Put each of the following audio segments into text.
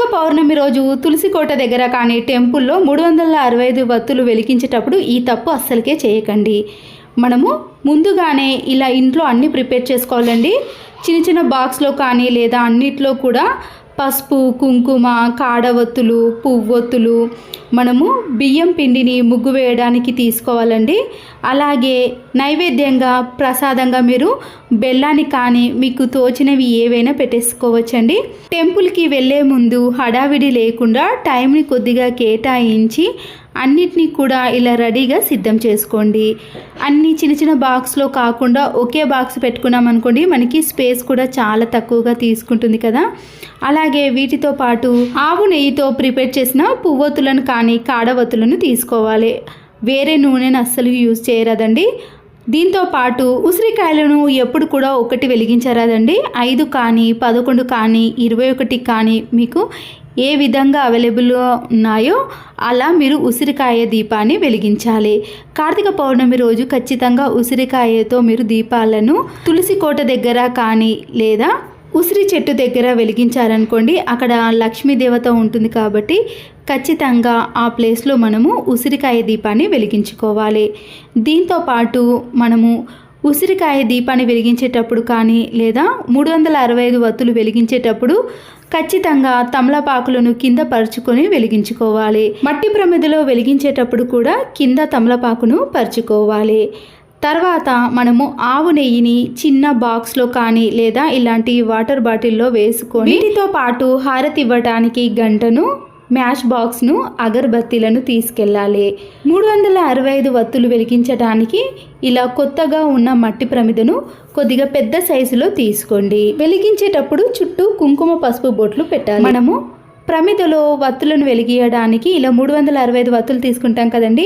కార్తీక పౌర్ణమి రోజు తులసి కోట దగ్గర కానీ టెంపుల్లో మూడు వందల అరవై ఐదు వత్తులు వెలిగించేటప్పుడు ఈ తప్పు అస్సలకే చేయకండి. మనము ముందుగానే ఇలా ఇంట్లో అన్నీ ప్రిపేర్ చేసుకోవాలండి. చిన్న చిన్న బాక్స్లో కానీ లేదా అన్నిట్లో కూడా పసుపు కుంకుమ కాడవత్తులు పువ్వొత్తులు మనము బియ్యం పిండిని ముగ్గు వేయడానికి తీసుకోవాలండి. అలాగే నైవేద్యంగా ప్రసాదంగా మీరు బెల్లాన్ని కానీ మీకు తోచినవి ఏవైనా పెట్టేసుకోవచ్చండి. టెంపుల్కి వెళ్ళే ముందు హడావిడి లేకుండా టైంని కొద్దిగా కేటాయించి అన్నిటినీ కూడా ఇలా రెడీగా సిద్ధం చేసుకోండి. అన్ని చిన్న చిన్న బాక్స్లో కాకుండా ఒకే బాక్స్ పెట్టుకున్నాం అనుకోండి మనకి స్పేస్ కూడా చాలా తక్కువగా తీసుకుంటుంది కదా. అలాగే వీటితో పాటు ఆవు నెయ్యితో ప్రిపేర్ చేసిన పువ్వొత్తులను కానీ కాడవత్తులను తీసుకోవాలి. వేరే నూనెను అస్సలు యూజ్ చేయరాదండి. దీంతో పాటు ఉసిరికాయలను ఎప్పుడు కూడా ఒకటి వెలిగించరాదండి. ఐదు కానీ పదకొండు కానీ ఇరవై ఒకటి కానీ మీకు ఏ విధంగా అవైలబుల్గా ఉన్నాయో అలా మీరు ఉసిరికాయ దీపాన్ని వెలిగించాలి. కార్తీక పౌర్ణమి రోజు ఖచ్చితంగా ఉసిరికాయతో మీరు దీపాలను తులసి కోట దగ్గర కానీ లేదా ఉసిరి చెట్టు దగ్గర వెలిగించారనుకోండి అక్కడ లక్ష్మీ దేవత ఉంటుంది కాబట్టి ఖచ్చితంగా ఆ ప్లేస్లో మనము ఉసిరికాయ దీపాన్ని వెలిగించుకోవాలి. దీంతో పాటు మనము ఉసిరికాయ దీపాన్ని వెలిగించేటప్పుడు కానీ లేదా మూడు వందల అరవై ఐదు వత్తులు వెలిగించేటప్పుడు ఖచ్చితంగా తమలపాకులను కింద పరుచుకొని వెలిగించుకోవాలి. మట్టి ప్రమిదలో వెలిగించేటప్పుడు కూడా కింద తమలపాకును పరుచుకోవాలి. తర్వాత మనము ఆవు నెయ్యిని చిన్న బాక్స్లో కానీ లేదా ఇలాంటి వాటర్ బాటిల్లో వేసుకొని వీటితో పాటు హారతి ఇవ్వటానికి గంటను మ్యాచ్ బాక్స్ను అగరబత్తీలను తీసుకెళ్ళాలి మూడు వందల అరవై ఐదు వత్తులు వెలిగించడానికి ఇలా కొత్తగా ఉన్న మట్టి ప్రమిదను కొద్దిగా పెద్ద సైజులో తీసుకోండి. వెలిగించేటప్పుడు చుట్టూ కుంకుమ పసుపు బొట్లు పెట్టాలి. మనము ప్రమిదలో వత్తులను వెలిగియడానికి ఇలా మూడు వందల అరవై ఐదు వత్తులు తీసుకుంటాం కదండి.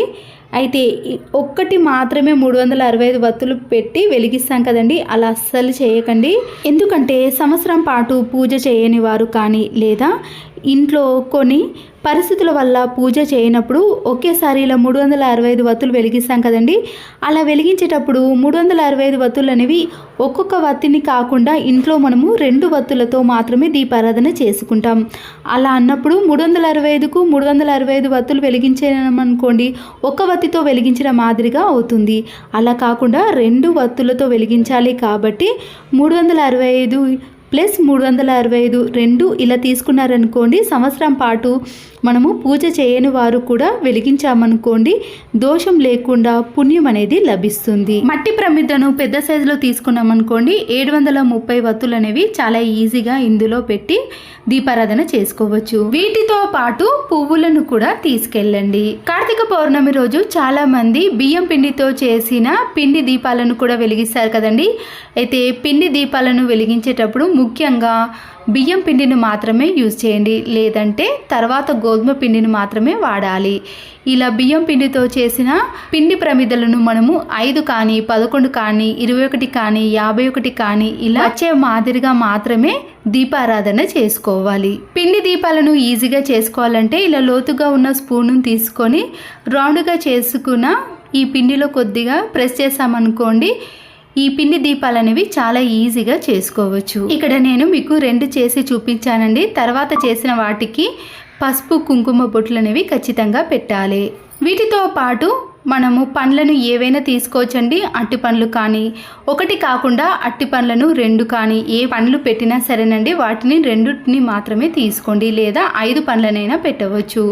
అయితే ఒక్కటి మాత్రమే మూడు వందల అరవై ఐదు వత్తులు పెట్టి వెలిగిస్తాం కదండి. అలా అస్సలు చేయకండి. ఎందుకంటే సంవత్సరం పాటు పూజ చేయని వారు కానీ లేదా ఇంట్లో కొన్ని పరిస్థితుల వల్ల పూజ చేయనప్పుడు ఒకేసారి ఇలా మూడు వందల అరవై ఐదు వత్తులు వెలిగిస్తాం కదండి. అలా వెలిగించేటప్పుడు మూడు వందల అరవై ఐదు వత్తులు అనేవి ఒక్కొక్క వత్తిని కాకుండా ఇంట్లో మనము రెండు వత్తులతో మాత్రమే దీపారాధన చేసుకుంటాం. అలా అన్నప్పుడు మూడు వందల అరవై ఐదుకు మూడు వందల అరవై ఐదు వత్తులు వెలిగించామనుకోండి ఒక వత్తితో వెలిగించిన మాదిరిగా అవుతుంది. అలా కాకుండా రెండు వత్తులతో వెలిగించాలి కాబట్టి మూడు వందల అరవై ఐదు ప్లస్ మూడు వందల అరవై ఐదు రెండు ఇలా తీసుకున్నారనుకోండి సంవత్సరం పాటు మనము పూజ చేయని వారు కూడా వెలిగించామనుకోండి దోషం లేకుండా పుణ్యం అనేది లభిస్తుంది. మట్టి ప్రమిదను పెద్ద సైజులో తీసుకున్నామనుకోండి ఏడు వందల ముప్పై వత్తులు అనేవి చాలా ఈజీగా ఇందులో పెట్టి దీపారాధన చేసుకోవచ్చు. వీటితో పాటు పువ్వులను కూడా తీసుకెళ్ళండి. కార్తీక పౌర్ణమి రోజు చాలా మంది బియ్యం పిండితో చేసిన పిండి దీపాలను కూడా వెలిగిస్తారు కదండి. అయితే పిండి దీపాలను వెలిగించేటప్పుడు ముఖ్యంగా బియ్యం పిండిని మాత్రమే యూజ్ చేయండి. లేదంటే తర్వాత గోధుమ పిండిని మాత్రమే వాడాలి. ఇలా బియ్యం పిండితో చేసిన పిండి ప్రమిదలను మనము ఐదు కానీ పదకొండు కానీ ఇరవై ఒకటి కానీ యాభై ఒకటి కానీ ఇలా వచ్చే మాదిరిగా మాత్రమే దీపారాధన చేసుకోవాలి. పిండి దీపాలను ఈజీగా చేసుకోవాలంటే ఇలా లోతుగా ఉన్న స్పూన్ను తీసుకొని రౌండ్గా చేసుకున్న ఈ పిండిలో కొద్దిగా ప్రెస్ చేసామనుకోండి ఈ పిండి దీపాలు అనేవి చాలా ఈజీగా చేసుకోవచ్చు. ఇక్కడ నేను మీకు రెండు చేసి చూపించానండి. తర్వాత చేసిన వాటికి పసుపు కుంకుమ బొట్లు అనేవి ఖచ్చితంగా పెట్టాలి. వీటితో పాటు మనము పండ్లను ఏవైనా తీసుకోవచ్చండి. అట్టి పండ్లు కానీ ఒకటి కాకుండా అట్టి పండ్లను రెండు కానీ ఏ పండ్లు పెట్టినా సరేనండి. వాటిని రెండుని మాత్రమే తీసుకోండి. లేదా ఐదు పండ్లనైనా పెట్టవచ్చు.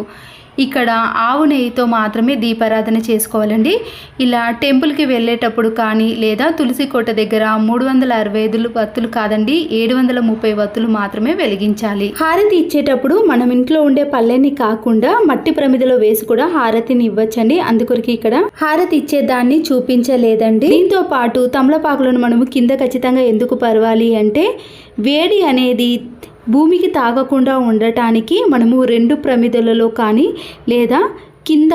ఇక్కడ ఆవు నెయ్యితో మాత్రమే దీపారాధన చేసుకోవాలండి. ఇలా టెంపుల్కి వెళ్ళేటప్పుడు కానీ లేదా తులసి కోట దగ్గర మూడు వందల అరవై ఐదు వత్తులు కాదండి ఏడు వందల ముప్పై వత్తులు మాత్రమే వెలిగించాలి. హారతి ఇచ్చేటప్పుడు మనం ఇంట్లో ఉండే పల్లెని కాకుండా మట్టి ప్రమిదలో వేసి కూడా హారతిని ఇవ్వచ్చండి. అందుకొరకు ఇక్కడ హారతి ఇచ్చేదాన్ని చూపించలేదండి. దీంతో పాటు తమలపాకులను మనము కింద ఖచ్చితంగా ఎందుకు పరవాలి అంటే వేడి అనేది భూమికి తాగకుండా ఉండటానికి మనము రెండు ప్రమిదలలో కానీ లేదా కింద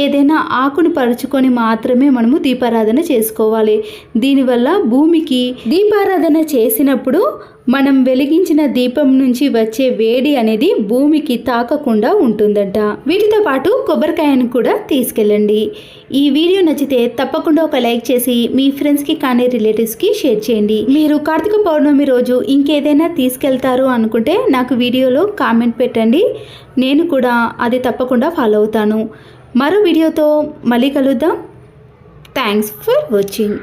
ఏదైనా ఆకును పరుచుకొని మాత్రమే మనము దీపారాధన చేసుకోవాలి. దీనివల్ల భూమికి దీపారాధన చేసినప్పుడు మనం వెలిగించిన దీపం నుంచి వచ్చే వేడి అనేది భూమికి తాకకుండా ఉంటుందంట. వీటితో పాటు కొబ్బరికాయను కూడా తీసుకెళ్ళండి. ఈ వీడియో నచ్చితే తప్పకుండా ఒక లైక్ చేసి మీ ఫ్రెండ్స్కి కానీ రిలేటివ్స్కి షేర్ చేయండి. మీరు కార్తీక పౌర్ణమి రోజు ఇంకేదైనా తీసుకెళ్తారు అనుకుంటే నాకు వీడియోలో కామెంట్ పెట్టండి. నేను కూడా అది తప్పకుండా ఫాలో అవుతాను. మరో వీడియోతో మళ్ళీ కలుద్దాం. Thanks for watching